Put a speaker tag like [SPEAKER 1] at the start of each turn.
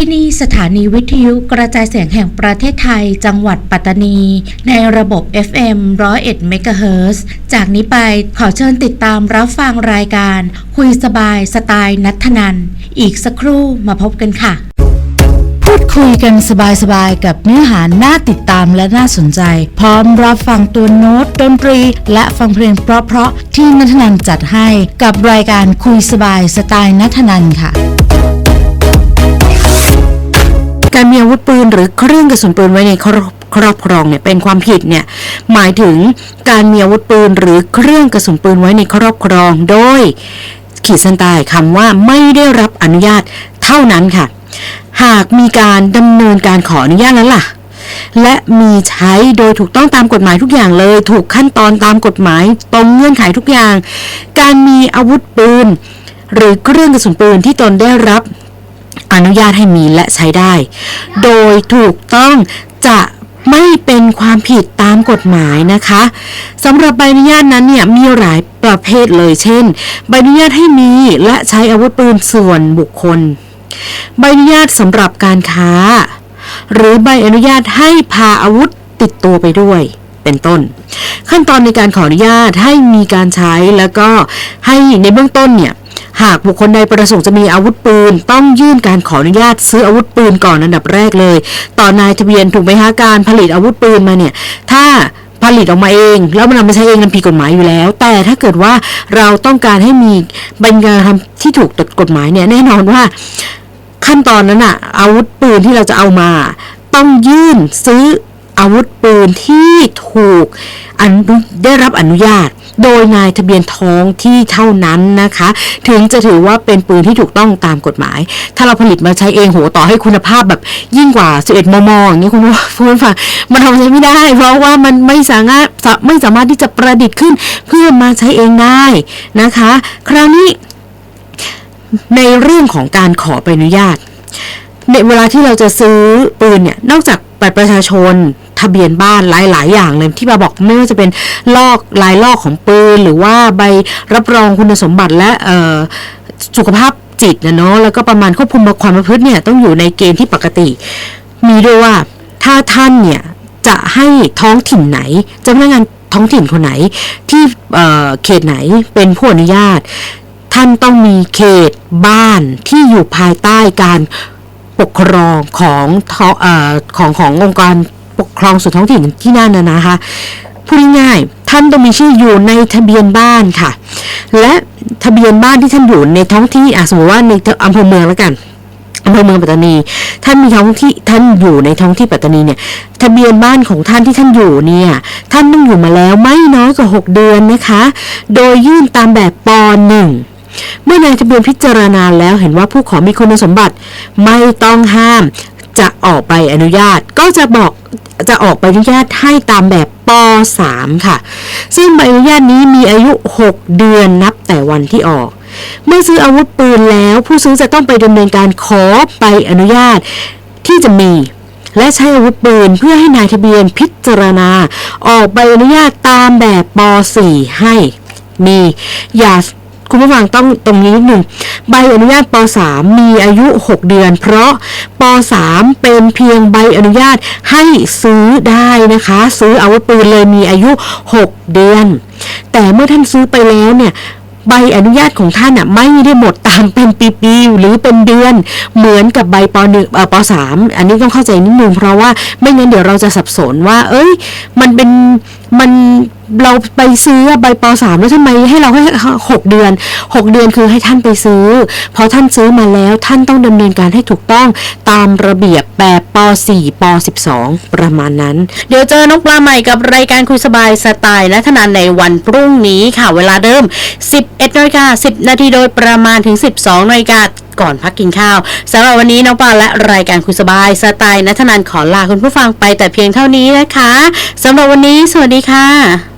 [SPEAKER 1] ที่นี่สถานีวิทยุกระจายเสียงแห่งประเทศไทย จังหวัดปัตตานี ในระบบ FM 101 MHz จากนี้ไปขอเชิญติดตามรับฟังรายการ คุยสบายสไตล์นัทนัน อีกสักครู่มาพบกันค่ะ พูดคุยกันสบายๆ กับเนื้อหาน่าติดตามและน่าสนใจ พร้อมรับฟังตัวโน้ตดนตรี และฟังเพลงเพราะๆที่นัทนันจัดให้กับรายการคุยสบายสไตล์นัทนันค่ะ
[SPEAKER 2] การมีอาวุธปืนหรือเครื่องกระสุนปืนไว้ในครอบครอบครองเนี่ยเป็นความผิดเนี่ยหมายถึงการมีอาวุธปืนหรือเครื่องกระสุนปืนไว้ในครอบครองโดย ขีดเส้นใต้คำว่าไม่ได้รับอนุญาตเท่านั้นค่ะ หากมีการดำเนินการขออนุญาตแล้วล่ะ และมีใช้โดยถูกต้องตามกฎหมายทุกอย่างเลย ถูกขั้นตอนตามกฎหมายตรงเงื่อนไขทุกอย่าง การมีอาวุธปืนหรือเครื่องกระสุนปืนที่ตนได้รับ อนุญาตให้มีและใช้ได้ โดยถูกต้องจะไม่เป็นความผิดตามกฎหมายนะคะสำหรับใบอนุญาตนั้นเนี่ยมีหลายประเภทเลยเช่น ใบอนุญาตให้มีและใช้อาวุธปืนส่วนบุคคล ใบอนุญาตสำหรับการค้า หรือใบอนุญาตให้พาอาวุธติดตัวไปด้วย เป็นต้น ขั้นตอนในการขออนุญาตให้มีการใช้แล้วก็ให้ในเบื้องต้นเนี่ย หากบุคคลใดประสงค์จะมีอาวุธปืน ต้องยื่นการขออนุญาตซื้ออาวุธปืนก่อนอันดับแรกเลย ต่อนายทะเบียนถูกไหมคะการผลิตอาวุธปืนมาเนี่ย ถ้าผลิตออกมาเอง แล้วมันนำมาใช้เองมันผิดกฎหมายอยู่แล้ว แต่ถ้าเกิดว่าเราต้องการให้มีบรรยกาทำที่ถูกกฎหมายเนี่ยแน่นอนว่าขั้นตอนนั้นอะอาวุธปืนที่เราจะเอามา ต้องยื่นซื้อ อาวุธปืนที่ถูกได้รับอนุญาต โดยนายทะเบียนท้องที่เท่านั้นนะคะ ถึงจะถือว่าเป็นปืนที่ถูกต้องตามกฎหมาย ถ้าเราผลิตมาใช้เองโหต่อให้คุณภาพแบบยิ่งกว่า 11 มมอย่างนี้คุณผู้คุณผู้ฟังมันทำใช้ไม่ได้ เพราะว่ามันไม่สามารถไม่สามารถที่จะประดิษฐ์ขึ้นเพื่อมาใช้เองได้นะคะ คราวนี้ในเรื่องของการขอใบอนุญาต ในเวลาที่เราจะซื้อปืนเนี่ย นอกจากบัตรประชาชน ทะเบียนบ้านหลาย ๆ อย่างเลยที่มาบอกไม่ว่าจะเป็นลอกลายลอกของปืนหรือว่าใบรับรองคุณสมบัติและสุขภาพจิตนะเนาะแล้วก็ประมาณควบคุมความประพฤติเนี่ยต้องอยู่ในเกณฑ์ที่ปกติ มีด้วยว่าถ้าท่านเนี่ยจะให้ท้องถิ่นไหนเจ้าพนักงานท้องถิ่นคนไหนที่เเขตไหนเป็นผู้อนุญาต ท่านต้องมีเขตบ้านที่อยู่ภายใต้การปกครองขององเอ่อของขององค์การ ปกครองส่วนท้องถิ่นที่นั่นนะนะคะพูดง่ายๆท่านต้องมีชื่ออยู่ในทะเบียนบ้านค่ะ และทะเบียนบ้านที่ท่านอยู่ในท้องที่อะสมมติว่าในอำเภอเมืองแล้วกันอำเภอเมืองปัตตานี ท่านมีท้องที่ท่านอยู่ในท้องที่ปัตตานีเนี่ยทะเบียนบ้านของท่านที่ท่านอยู่เนี่ยท่านต้องอยู่มาแล้วไม่น้อยกว่า 6 เดือนนะคะ โดยยื่นตามแบบป .1 เมื่อนายทะเบียนพิจารณาแล้วเห็นว่าผู้ขอมีคุณสมบัติไม่ต้องห้าม จะออกใบอนุญาตก็จะบอกจะออกใบอนุญาตให้ตามแบบป .3 ค่ะ ซึ่งใบอนุญาตนี้มีอายุ 6 เดือนนับแต่วันที่ออก เมื่อซื้ออาวุธปืนแล้ว ผู้ซื้อจะต้องไปดำเนินการขอใบอนุญาตที่จะมี และใช้อาวุธปืนเพื่อให้นายทะเบียนพิจารณา ออกใบอนุญาตตามแบบป .4 ให้ มีอย่า คุณผู้ฟังต้องตรงนี้นิดหนึ่งใบอนุญาตป .3 มีอายุ 6 เดือน เพราะป .3 เป็นเพียงใบอนุญาตให้ซื้อได้นะคะ ซื้ออาวุธปืนเลยมีอายุ 6 เดือน แต่เมื่อท่านซื้อไปแล้วเนี่ยใบอนุญาตของท่านอะไม่ได้หมดตามเป็นปีๆหรือเป็นเดือนเหมือนกับใบปหนึ่งปสามอันนี้ต้องเข้าใจนิดนึงเพราะว่าไม่งั้นเดี๋ยวเราจะสับสนว่า เอ้ย มันเป็น มันเราไปซื้อใบปสามแล้วทำไมให้เราให้หกเดือนหกเดือนคือให้ท่านไปซื้อ พอท่านซื้อมาแล้วท่านต้องดำเนินการให้ถูกต้องตามระเบียบแบบปสี่ปสิบสองประมาณนั้น
[SPEAKER 3] เดี๋ยวเจอน้องปลาใหม่กับรายการคุยสบายสไตล์และทนานในวันพรุ่งนี้ค่ะเวลาเดิม 11นาฬิกา10 นาทีโดยประมาณถึง 12นาฬิกา ก่อนพักกินข้าวสำหรับวันนี้น้องปลาและรายการคุยสบายสไตล์นัทนันขอลาคุณผู้ฟังไปแต่เพียงเท่านี้นะคะสำหรับวันนี้ สวัสดีค่ะ